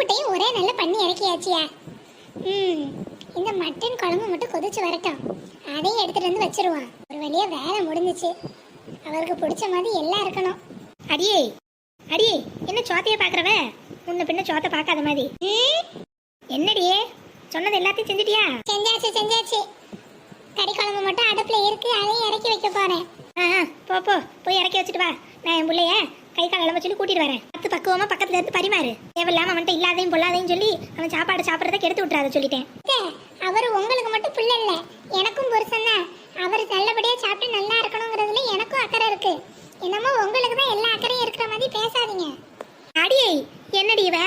இம்புட்டையும் ஒரே நல்ல பண்ணி இறக்கியாச்சியா? ம் இந்த மட்டன் குழம்பு மட்டும் கொதிச்சு வரட்டும். அதையும் எடுத்துட்டு வந்து வச்சிருவான் ஒரு வழியா வேலை முடிஞ்சிச்சு. அவருக்கு பிடிச்ச மாதிரி எல்லாம் இருக்கணும். அடியே அடியே என்ன சோத்தைய பாக்குறவ? முன்ன பின்ன சோத்தை பார்க்காத மாதிரி. என்னடியே சொன்னது எல்லாத்தையும் செஞ்சிட்டியா? செஞ்சாச்சு செஞ்சாச்சு. கறி குழம்பு மட்டும் அடுப்புல இருக்கு. அதையும் இறக்கி வைக்க போறேன். ஆஹ் ஆ, போ போ போய் இறக்கி வச்சுட்டு வா. நான் என் பிள்ளைய கை கால் இளம்ப சொல்லி கூட்டிட்டு வரேன். பத்து பக்குவமா பக்கத்துல இருந்து பரிமாறு. தேவையில்லாம அவன்கிட்ட இல்லாதையும் பொல்லாதையும் சொல்லி அவன் சாப்பாடு சாப்பிட்றத கெடுத்து விட்டுறாத சொல்லிட்டேன். அவர் உங்களுக்கு மட்டும் பிள்ளை இல்ல. எனக்கும் புருஷன் தான். அவர் நல்லபடியா சாப்பிட்டு நல்லா இருக்கணுங்கிறதுல எனக்கும் அக்கறை இருக்கு. என்னமோ உங்களுக்கு தான் எல்லா அக்கறையும் இருக்கிற மாதிரி பேசாதீங்க. அடியே என்னடி இவ?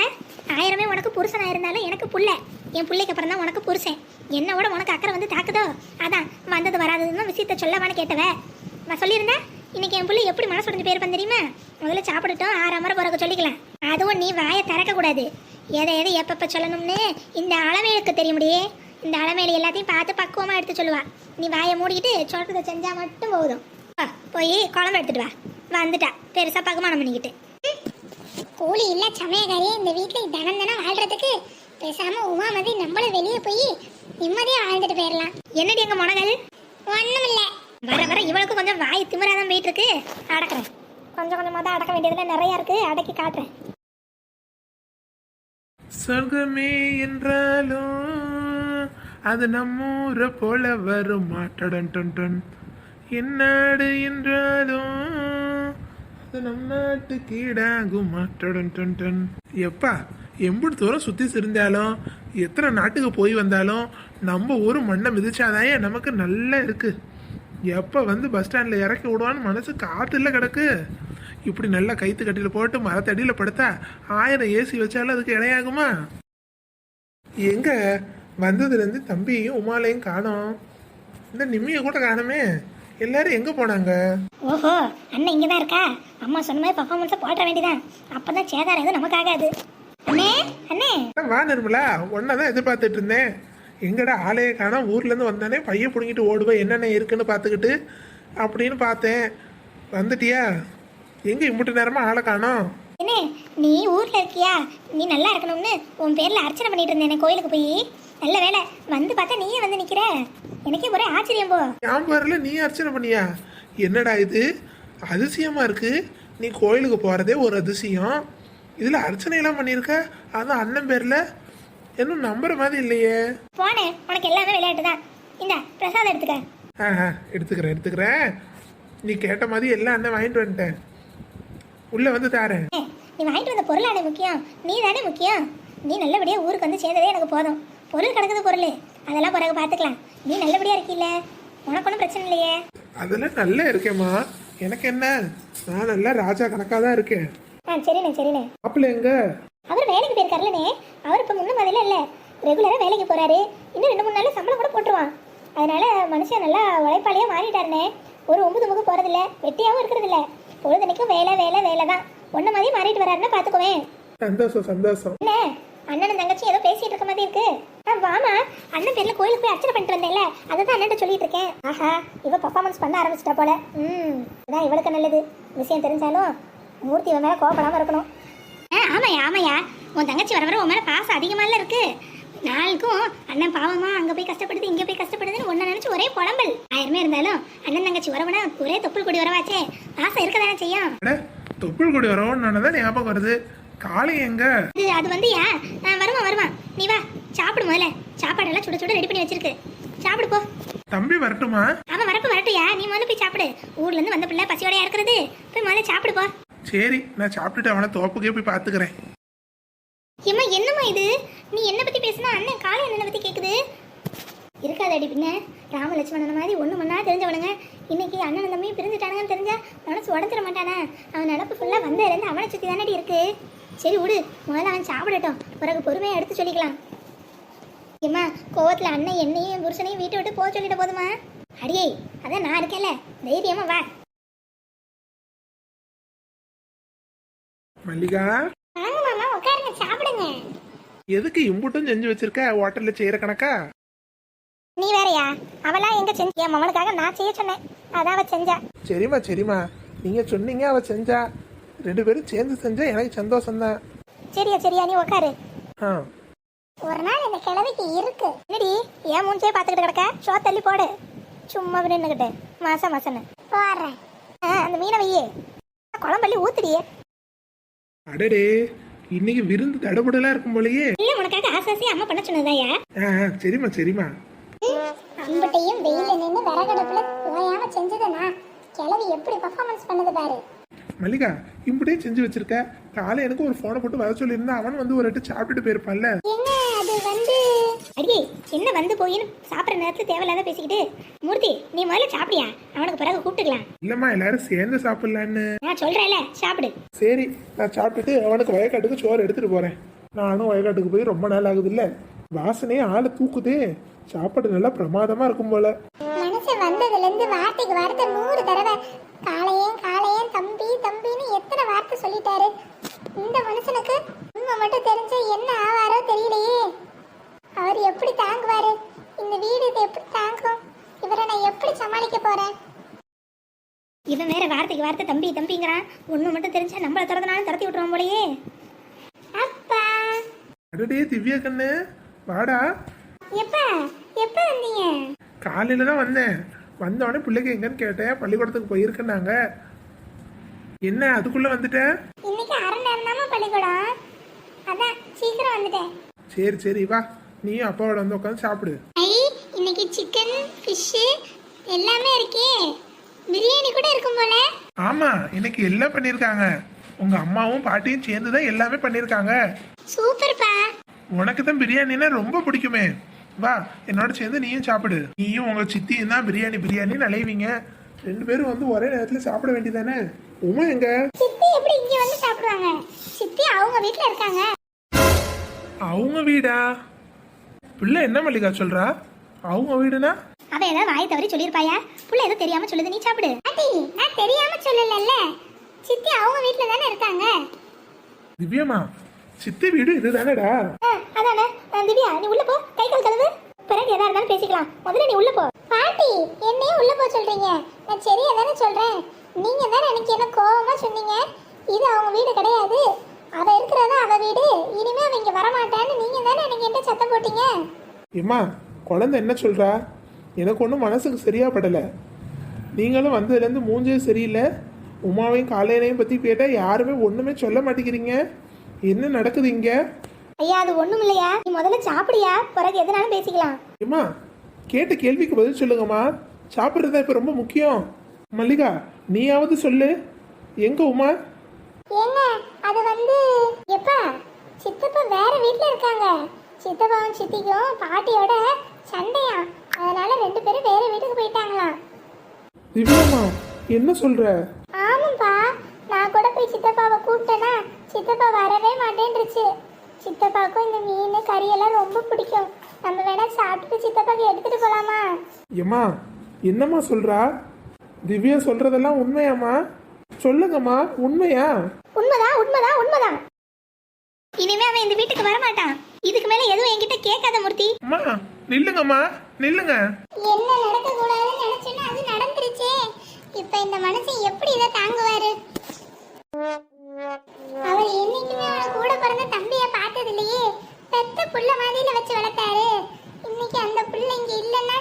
ஆயிரமே உனக்கு புருஷனா இருந்தாலும் எனக்கு புள்ள. என் பிள்ளைக்கு அப்புறம் தான் உனக்கு புருஷன். என்னோட உனக்கு அக்கறை வந்து தாக்குதோ? அதான் வந்தது வராததுன்னு விஷயத்த சொல்லவான்னு கேட்டவ. நான் சொல்லியிருந்தேன் இன்னைக்கு என் பிள்ளை எப்படி மனசு உடஞ்சு பேர் தெரியுமா? முதல்ல சாப்பிடட்டும் ஆறாமரை பிறகு சொல்லிக்கலாம். அதுவும் நீ வாயை திறக்க கூடாது எதை எதை எப்பப்ப சொல்லணும்னு இந்த அளமேலுக்கு தெரிய முடியே? இந்த அளமேலு எல்லாத்தையும் பார்த்து பக்குவமா எடுத்து சொல்லுவா. நீ வாயை மூடிக்கிட்டு சொல்றதை செஞ்சா மட்டும் போதும். போய் குழம்பு எடுத்துட்டு வா. வந்துட்டா. பெருசா பகுமானம் பண்ணிக்கிட்டு. கூலி இல்ல சமயக்காரி இந்த வீட்டுல தினம் தினம் வாழ்றதுக்கு பேசாம உமாமதி நம்மளும் வெளியே போய் நிம்மதியா வாழ்ந்துட்டு போயிடலாம் என்னடி எங்க முனகள் ஒண்ணும் இல்ல வர வர இவளுக்கு கொஞ்சம் வாய் திமிராதான் போயிட்டு இருக்கு அடக்குறேன். கொஞ்சம் கொஞ்சமா தான் அடக்க வேண்டியதுல நிறைய இருக்கு. அடக்கி காட்டுறேன். சொர்க்கமே என்றாலும் அது நம்ம ஊரை போல வரும். மாட்டடன் டன் டன். என்னாடு என்றாலும் அது நம் நாட்டு கீடாகும் மாட்டடன் டன் டன். எப்பா எம்பிடு தூரம் சுத்தி சிரிந்தாலும் எத்தனை நாட்டுக்கு போய் வந்தாலும் நம்ம ஊர் மண்ணை மிதிச்சாதான் நமக்கு நல்லா இருக்குது எப்போ வந்து பஸ் ஸ்டாண்டில் இறக்கி விடுவான்னு மனசு காத்துல கிடக்கு. இப்படி நல்லா கைத்து கட்டியில் போட்டு மரத்தடியில் படுத்தா ஆயிரம் ஏசி வச்சாலும் அதுக்கு இடையாகுமா எங்க? வந்ததுலேருந்து தம்பியையும் உமாலையும் காணோம். இந்த நிம்மியை கூட காணுமே. எல்லாரும் எங்க போனாங்க? ஓஹோ அண்ணன் இங்கே தான் இருக்கா? அம்மா சொன்ன மாதிரி பர்ஃபார்மன்ஸை போட்ட வேண்டியதான் அப்பதான் சேதாரம் எதுவும் நமக்கு ஆகாது அண்ணே அண்ணே. வா நிர்மலா. ஒன்றை தான் எதிர்பார்த்துட்டு இருந்தேன். எங்கடா ஆளைய காணோம்? ஊர்லேருந்து வந்தானே பையன் பிடுங்கிட்டு ஓடுவேன் என்னென்ன இருக்குன்னு பார்த்துக்கிட்டு அப்படின்னு பார்த்தேன். வந்துட்டியா? எங்கே இம்புட்டு நேரமாக ஆளை காணோம்? என்ன நீ ஊர்ல இருக்கியா? நீ நல்லா இருக்கணும்னு உன் பேர்ல அர்ச்சனை பண்ணிட்டு இருந்தேன் கோயிலுக்கு போய். நல்ல வேலை வந்து பார்த்தா நீயே வந்து நிக்கிற. எனக்கே ஒரே ஆச்சரியம் போ. என் பேரில் நீ அர்ச்சனை பண்ணியா? என்னடா இது? அதிசயமா இருக்கு. நீ கோயிலுக்கு போறதே ஒரு அதிசயம். இதுல அர்ச்சனை எல்லாம் பண்ணியிருக்க? அதுவும் அண்ணன் பேர்ல இன்னும் நம்புற மாதிரி இல்லையே. போனேன் உனக்கு எல்லாமே விளையாட்டு தான் இந்த பிரசாதம் எடுத்துக்க. ஆஹா எடுத்துக்கிறேன் எடுத்துக்கிறேன். நீ கேட்ட மாதிரி எல்லாம் அண்ணன் வாங்கிட்டு வந்துட்டேன். உள்ள வந்து தாரேன். ஏய், நீ வாங்கிட்டு வந்த பொருள் அடை முக்கியம்? நீ தானே முக்கியம்? நீ நல்லபடியா ஊருக்கு வந்து சேர்ந்ததே எனக்கு போதும். பொருள் கிடக்குது பொருள். அதெல்லாம் பிறகு பார்த்துக்கலாம். நீ நல்லபடியா இருக்கீல்ல? உனக்கு ஒன்றும் பிரச்சனை இல்லையே. அதெல்லாம் நல்லா இருக்கேம்மா. எனக்கு என்ன? நான் நல்லா ராஜா கணக்காக தான் இருக்கேன். ஆ சரிண்ணே சரிண்ணே. மாப்பிள்ளை எங்க? அவர் வேலைக்கு போயிருக்காருலண்ணே அவர் இப்போ முன்ன மாதிரிலாம் இல்லை. ரெகுலராக வேலைக்கு போறாரு. இன்னும் ரெண்டு மூணு நாள் சம்பளம் கூட போட்டுருவான். அதனால மனுஷன் நல்லா உழைப்பாளியாக மாறிட்டாருண்ணே ஒரு ஒன்பது முகம் போகிறதில்ல வெட்டியாகவும் இருக்கிறதில்ல. பொழுதனைக்கும் வேலை வேலை வேலை தான். ஒன்றை மாதிரி மாறிட்டு வராருன்னா பார்த்துக்குவேன் சந்தோஷம் சந்தோஷம். என்ன? அண்ணனும் தங்கச்சி ஏதோ பேசிட்டு இருக்க மாதிரி இருக்கு. ஆ வாமா. அண்ணன் பேர்ல கோயிலுக்கு போய் அர்ச்சனை பண்ணிட்டு வந்தேன்ல. அதை தான் அண்ணன் சொல்லிட்டு இருக்கேன். ஆஹா இவ பர்ஃபார்மன்ஸ் பண்ண ஆரம்பிச்சிட்டா போல. ம் இதான் இவளுக்கு நல்லது. விஷயம் தெரிஞ்சாலும் மூர்த்தி இவன் மேல கோவப்படாம இருக்கணும். ஆமாயா ஆமாயா உன் தங்கச்சி வர வர உன் மேல பாசம் அதிகமால இருக்கு. நாளுக்கும் அண்ணன் பாவமா அங்க போய் கஷ்டப்படுது இங்க போய் கஷ்டப்படுதுன்னு ஒன்ன நினைச்சு ஒரே புலம்பல். ஆயிரமே இருந்தாலும் அண்ணன் தங்கச்சி வரவனா ஒரே தொப்புள் கொடி வரவாச்சே. பாசம் இருக்கதானே செய்யும்? அட தொப்புள் கொடி வரவும் தான் ஞாபகம் வருது. காளை எங்க? அது வந்து ஏன் வருவான் வருவான். நீ வா சாப்பிடு முதல்ல. சாப்பாடெல்லாம் சுட சுட ரெடி பண்ணி வச்சிருக்கு. சாப்பிடு போ. தம்பி வரட்டுமா? அவன் வரப்பு வரட்டுயா நீ முதல்ல போய் சாப்பிடு. ஊர்ல இருந்து வந்த பிள்ளை பசியோடயா இருக்கிறது. போய் முதல்ல சாப்பிடு போ. சரி நான் சாப்பிட்டுட்டு அவனை தோப்புக்கே போய் பார்த்துக்கிறேன். ஏம்மா என்னம்மா இது? நீ என்ன பத்தி பேசுனா அண்ணன் காலை அண்ணனை பத்தி கேக்குது? இருக்காதடி பின்ன. ராம லட்சுமணன் மாதிரி ஒண்ணு மண்ணா தெரிஞ்சவனுங்க. இன்னைக்கு அண்ணன் தம்பி பிரிஞ்சுட்டானுங்கன்னு தெரிஞ்சா மனசு உடஞ்சிட மாட்டானா? அவன் நடப்பு ஃபுல்லா வந்த இருந்து அவனை சுத்தி தானடி இருக்கு. சரி விடு முதல்ல அவன் சாப்பிடட்டும். பிறகு பொறுமையா எடுத்து சொல்லிக்கலாம். ஏம்மா கோவத்துல அண்ணன் என்னையும் புருஷனையும் வீட்டை விட்டு போக சொல்லிட போதுமா? அடியே அதான் நான் இருக்கேன்ல. தைரியமா வா. மல்லிகா? வாங்க மாமா உட்காருங்க சாப்பிடுங்க. எதுக்கு இம்புட்டும் செஞ்சு வச்சிருக்க? ஹோட்டல்ல செய்யற கணக்கா? நீ வேறயா? அவளா எங்க செஞ்சு? என் மகனுக்காக நான் செய்ய சொன்னேன். அதான் அவ செஞ்சா. சரிம்மா சரிம்மா. நீங்க சொன்னீங்க அவ செஞ்சா. ரெண்டு பேரும் சேர்ந்து செஞ்சா எனக்கு சந்தோஷம்தான். சரியா சரியா நீ உட்காரு. ஆ. ஒரு நாள் இந்த கிழவிக்கு இருக்கு. என்னடி ஏன் மூஞ்சே பார்த்துக்கிட்டு கிடக்க? ஷோ தள்ளி போடு. சும்மா நின்றுக்கிட்டு மாசம் மாசன்னு போடுறேன் அந்த மீனை வையே. குழம்பள்ளி ஊத்துடியே. அடடே இன்னைக்கு விருந்து தடபுடலா இருக்கும் போலயே. இல்ல உனக்காக ஆசாசி அம்மா பண்ண சொன்னதாயா ஆ சரிம்மா சரிம்மா. அம்பட்டையும் வெயில நின்று விறகடுப்புல ஓயாம செஞ்சதுனா கிழவி எப்படி பர்ஃபார்மன்ஸ் பண்ணுது பாரு. மல்லிகா இப்படியே செஞ்சு வச்சிருக்க. காலை எனக்கு ஒரு போனை போட்டு வர சொல்லியிருந்தா அவன் வந்து ஒரு எட்டு சாப்பிட்டுட்டு போயிருப்பான்ல. என்ன அது வந்து அடியே என்ன வந்து போயின்னு சாப்பிட்ற நேரத்துல தேவையில்லாத பேசிக்கிட்டு மூர்த்தி நீ முதல்ல சாப்பிடியா? அவனுக்கு பிறகு கூப்பிட்டுக்கலாம். இல்லம்மா எல்லாரும் சேர்ந்து சாப்பிடலான்னு. நான் சொல்றேன்ல சாப்பிடு. சரி நான் சாப்பிட்டுட்டு அவனுக்கு வயக்காட்டுக்கு சோறு எடுத்துட்டு போறேன். நானும் வயக்காட்டுக்கு போய் ரொம்ப நாள் ஆகுது இல்ல வாசனையே ஆளை தூக்குதே. சாப்பாடு நல்லா பிரமாதமா இருக்கும் போல. மனுஷன் வந்ததுல இருந்து வார்த்தைக்கு வார்த்தை நூறு தடவை காளையன் காளையன் தம்பி தம்பின்னு எத்தனை வார்த்தை சொல்லிட்டாரு இந்த மனுஷனுக்கு உண்மை மட்டும் தெரிஞ்சா என்ன ஆவாரோ தெரியலையே அவர் எப்படி தாங்குவாரு இந்த வீடு இது எப்படி தாங்கும் இவரை நான் எப்படி சமாளிக்க போறேன் இவன் வேற வார்த்தைக்கு வார்த்தை தம்பி ஒண்ணு மட்டும் தெரிஞ்சா நம்மள திறந்தனாலும் துரத்தி விட்டுருவான் போலயே. அப்பா. அடடே திவ்யா கண்ணு. வாடா. எப்ப எப்ப வந்தீங்க? காலையில தான் வந்தேன். வந்த உடனே பிள்ளைக்கு எங்கன்னு கேட்டேன். பள்ளிக்கூடத்துக்கு போயிருக்கேன்னாங்க. என்ன அதுக்குள்ள வந்துட்ட? இன்னைக்கு அரை நேரம் தாம பள்ளிக்கூடம். அதான் சீக்கிரம் வந்துட்டேன். சரி சரி வா. நீயும் அப்பாவோட வந்து உட்காந்து சாப்பிடு. ஐ இன்னைக்கு சிக்கன் ஃபிஷ்ஷு எல்லாமே இருக்கே. பிரியாணி கூட இருக்கும் போல. ஆமா இன்னைக்கு எல்லாம் பண்ணிருக்காங்க. உங்க அம்மாவும் பாட்டியும் சேர்ந்து தான் எல்லாமே பண்ணிருக்காங்க. சூப்பர்ப்பா. உனக்கு தான் பிரியாணினா ரொம்ப பிடிக்குமே. வா என்னோட சேர்ந்து நீயும் சாப்பிடு. நீயும் உங்க சித்தியும் தான் பிரியாணி பிரியாணி அலைவீங்க. ரெண்டு பேரும் வந்து ஒரே நேரத்துல சாப்பிட வேண்டியதானே? உமா எங்க? சித்தி எப்படி இங்க வந்து சாப்பிடுவாங்க? சித்தி அவங்க வீட்ல இருக்காங்க. அவங்க வீடா? பிள்ளை என்ன மல்லிகா சொல்றா? அவங்க வீடுனா? அவன் ஏதாவது வாய் தவறி சொல்லியிருப்பாயா? புள்ள ஏதோ தெரியாம சொல்லுது. நீ சாப்பிடு. பாட்டி நான் தெரியாம சொல்லலல்ல. சித்தி அவங்க வீட்ல தானே இருக்காங்க. திவ்யம்மா சித்தி வீடு இதுதானடா. ஆ, அதானே. திவ்யா நீ உள்ள போ. கை கால் கழுவு. பிறகு எதா இருந்தாலும் பேசிக்கலாம். முதல்ல நீ உள்ள போ. பாட்டி என்னையும் உள்ள போக சொல்றீங்க. நான் சரியா தானே சொல்றேன். நீங்க தானே எனக்கு என்ன கோவமா சொன்னீங்க? இது அவங்க வீடு கிடையாது. அவ இருக்கிறதா அவ வீடு. இனிமே அவ இங்க வரமாட்டான்னு நீங்க தானே எனக்கு என்ன சத்தம் போட்டீங்க? ஏம்மா குழந்தை என்ன சொல்றா? எனக்கு ஒன்றும் மனசுக்கு சரியா படல. நீங்களும் வந்ததுலேருந்து மூஞ்சே சரியில்லை. உமாவையும் காலையிலையும் பற்றி கேட்டால் யாருமே ஒன்றுமே சொல்ல மாட்டேங்கிறீங்க. என்ன நடக்குது இங்க? ஐயா அது ஒண்ணும் இல்லையா? நீ முதல்ல சாப்பிடியா? பிறகு எதனாலும் பேசிக்கலாம். ஏம்மா கேட்ட கேள்விக்கு பதில் சொல்லுங்கம்மா. சாப்பிட்றதா இப்போ ரொம்ப முக்கியம். மல்லிகா நீயாவது சொல்லு. எங்க உமா? ஏங்க அது வந்து எப்பா சித்தப்பா வேற வீட்ல இருக்காங்க. சித்தப்பாவும் சித்திக்கும் பாட்டியோட சண்டையா அதனால ரெண்டு பேரும் வேற வீட்டுக்கு போயிட்டாங்களாம். திவ்யாம்மா என்ன சொல்ற? ஆமாப்பா நான் கூட போய் சித்தப்பாவை கூப்பிட்டேனா சித்தப்பா வரவே மாட்டேன்ருச்சு சித்தப்பாவுக்கும் இந்த மீன் கறியெல்லாம் ரொம்ப பிடிக்கும். நம்ம வேணா சாப்பிட்டு சித்தப்பாக்கு எடுத்துட்டு போலாமா? ஏம்மா என்னம்மா சொல்றா? திவ்யா சொல்றதெல்லாம் உண்மையாம்மா? சொல்லுங்கம்மா உண்மையா? உண்மைதான் உண்மைதான் உண்மைதான். இனிமே அவன் இந்த வீட்டுக்கு வர மாட்டான் இதுக்கு மேல எதுவும் என்கிட்ட கேட்காத மூர்த்தி. அம்மா நில்லுங்கம்மா நில்லுங்க. என்ன நடக்க கூடாதுன்னு நினைச்சேன்னா அது நடந்துருச்சே. இப்ப இந்த மனுஷன் எப்படி இதை தாங்குவாரு? அவர் என்னைக்குமே அவன கூட பிறந்த தம்பிய பார்த்தது இல்லையே பெத்த புள்ள மாதிரில வச்சு வளர்த்தாரு. இன்னைக்கு அந்த புள்ள இங்க இல்லைன்னா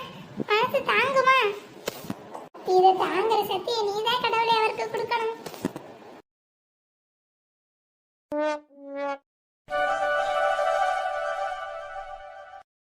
மனசு தாங்குமா? இதை தாங்குற சக்தியை நீதான் கடவுளை அவருக்கு கொடுக்கணும்.